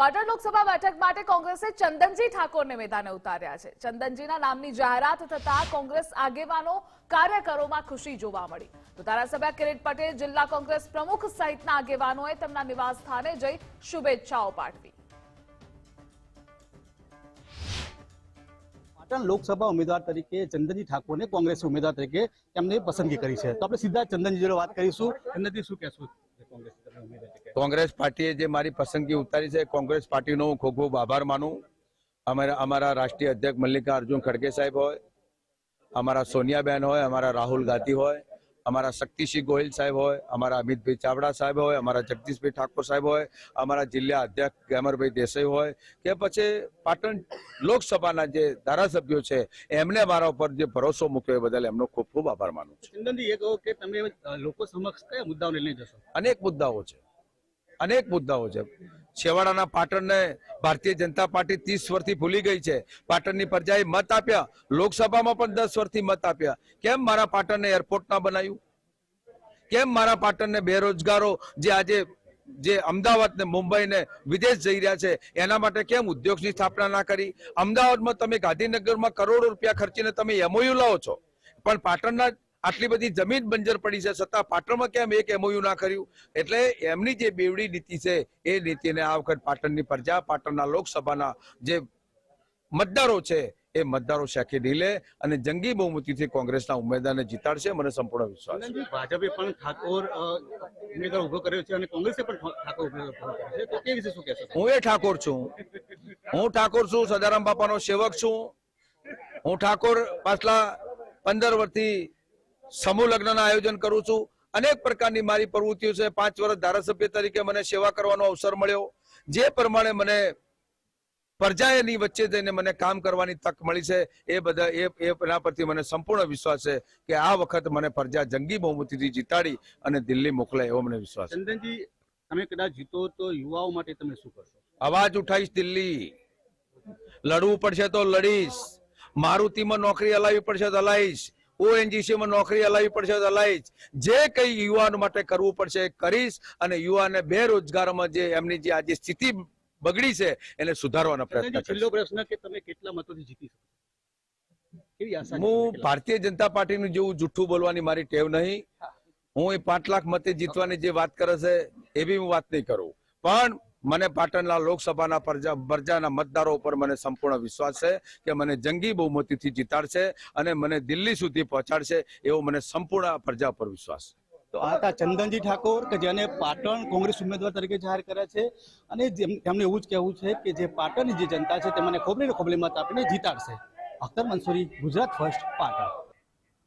પાટણ લોકસભા બેઠક માટે કોંગ્રેસે ચંદનજી ઠાકોરને મેદાને ઉતાર્યા છે. ચંદનજીના નામની જાહેરાત થતા કોંગ્રેસ આગેવાનો કાર્યકરોમાં ખુશી જોવા મળી. તો ધારાસભ્ય કિરીટ પટેલ, જિલ્લા કોંગ્રેસ પ્રમુખ સહિતના આગેવાનોએ તેમના નિવાસ જઈ શુભેચ્છાઓ પાઠવી. લોકસભા ઉમેદવાર તરીકે ચંદનજી ઠાકોરને કોંગ્રેસ ઉમેદવાર તરીકે તેમની પસંદગી કરી છે. તો આપણે સીધા ચંદનજી જોડે વાત કરીશું. ચંદનજી, શું કહેશું? કોંગ્રેસ કોંગ્રેસ પાર્ટીએ જે મારી પસંદગી ઉતારી છે, કોંગ્રેસ પાર્ટીનો હું ખૂબ ખૂબ આભાર માનું. અમારા અમારા રાષ્ટ્રીય અધ્યક્ષ મલ્લિકા અર્જુન ખડગે સાહેબ હોય, અમારા સોનિયાબેન હોય, અમારા રાહુલ ગાંધી હોય અમારા શક્તિસિંહ ગોહિલ સાહેબ હોય અમારા અમિતભાઈ ચાવડા સાહેબ હોય અમારા જગદીશભાઈ ઠાકોર સાહેબ હોય અમારા જિલ્લા અધ્યક્ષ ગેમરભાઈ દેસાઈ હોય કે પછી પાટણ લોકસભાના જે ધારાસભ્યો છે એમને મારા ઉપર જે ભરોસો મૂક્યો એ બદલ એમનો ખૂબ ખૂબ આભાર માનું છું. ચંદનજી એ કહો કે તમે લોકો સમક્ષ કયા મુદ્દાઓને લઈ જશો? અનેક મુદ્દાઓ છે અનેક મુદ્દાઓ છે. છેવાડાના પાટણને ભારતીય જનતા પાર્ટી ત્રીસ વર્ષથી ભૂલી ગઈ છે. પાટણની પ્રજાએ મત આપ્યા. લોકસભામાં પણ દસ વર્ષથી મત આપ્યા. કેમ મારા પાટણને એરપોર્ટ ના બનાવ્યું? કેમ મારા પાટણને બેરોજગારો જે આજે જે અમદાવાદ ને મુંબઈ ને વિદેશ જઈ રહ્યા છે, એના માટે કેમ ઉદ્યોગની સ્થાપના ના કરી? અમદાવાદમાં તમે ગાંધીનગરમાં કરોડો રૂપિયા ખર્ચીને તમે એમઓયુ લાવો છો. પણ પાટણના આટલી બધી જમીન બંજર પડી છે છતાં પાટણમાં કેમ એક એમઓયુ ના કર્યું? એટલે એમની જે બેવડી નીતિ છે એ નીતિને આ વખત પાટણની પ્રજા પાટણના લોકસભાના જે મતદારો છે એ મતદારો શાખી ઢીલે અને જંગી બહુમતીથી કોંગ્રેસના ઉમેદવારને જીતાડશે. મને સંપૂર્ણ વિશ્વાસ છે. ભાજપે પણ ઠાકોર ઉમેદવાર ઊભો કર્યો છે અને કોંગ્રેસે પણ ઠાકોર ઉમેદવાર કર્યો છે. તો તે વિશે શું કહેશો? હું એ ઠાકોર છું. હું ઠાકોર છું સદારામ બાપાનો સેવક છું. હું ઠાકોર પાછલા પંદર વર્ષથી સમૂહ લગ્નના આયોજન કરું છું. અનેક પ્રકારની મારી પ્રવૃત્તિઓ છે. પાંચ વર્ષ ધારાસભ્ય તરીકે મને સેવા કરવાનો અવસર મળ્યો. જે પ્રમાણે મને પ્રજાની વચ્ચે જઈને મને કામ કરવાની તક મળી છે. એ બધા એ એના પરથી મને સંપૂર્ણ વિશ્વાસ છે કે આ વખત મને પ્રજા જંગી બહુમતીથી જીતાડી અને દિલ્હી મોકલે એવો મને વિશ્વાસ છે. ચંદનજી તમે કદાચ જીતો તો યુવાઓ માટે તમે શું કરશો? અવાજ ઉઠાઈશ દિલ્હી. લડવું પડશે તો લડીશ. મારુતિમાં નોકરી અલાવી પડશે તો હલાવીશ ONGC માં નોકરી અલાવી પડશે તો અલાવીશ જે. કંઈ યુવાન માટે કરવું પડશે એ કરીશ અને યુવાને બેરોજગારમાં જે એમની જે આજે સ્થિતિ બગડી છે એને સુધારવાનો પ્રયત્ન છેલ્લો પ્રશ્ન કે તમે કેટલા મતોથી જીતી શકો? હું ભારતીય જનતા પાર્ટીનું જેવું જુઠ્ઠું બોલવાની મારી ટેવ નહીં. હું. એ પાંચ લાખ મતે જીતવાની જે વાત કરે છે એવી હું વાત નહીં કરું. પણ મને પાટણના લોકસભાના પ્રજા પ્રજાના મતદારો ઉપર મને સંપૂર્ણ વિશ્વાસ છે કે મને જંગી બહુમતીથી જીતાડશે અને મને દિલ્હી સુધી પહોંચાડશે એવો મને સંપૂર્ણ પ્રજા પર વિશ્વાસ છે. તો આ હતા ચંદનજી ઠાકોર કે જેને પાટણ કોંગ્રેસ ઉમેદવાર તરીકે જાહેર કર્યા છે અને તેમનું એવું જ કહેવું છે કે જે પાટણની જે જનતા છે તે મને ખોબલીને ખોબલી મત આપીને જીતાડશે. અખ્તર મંસૂરી, ગુજરાત ફર્સ્ટ, પાટણ.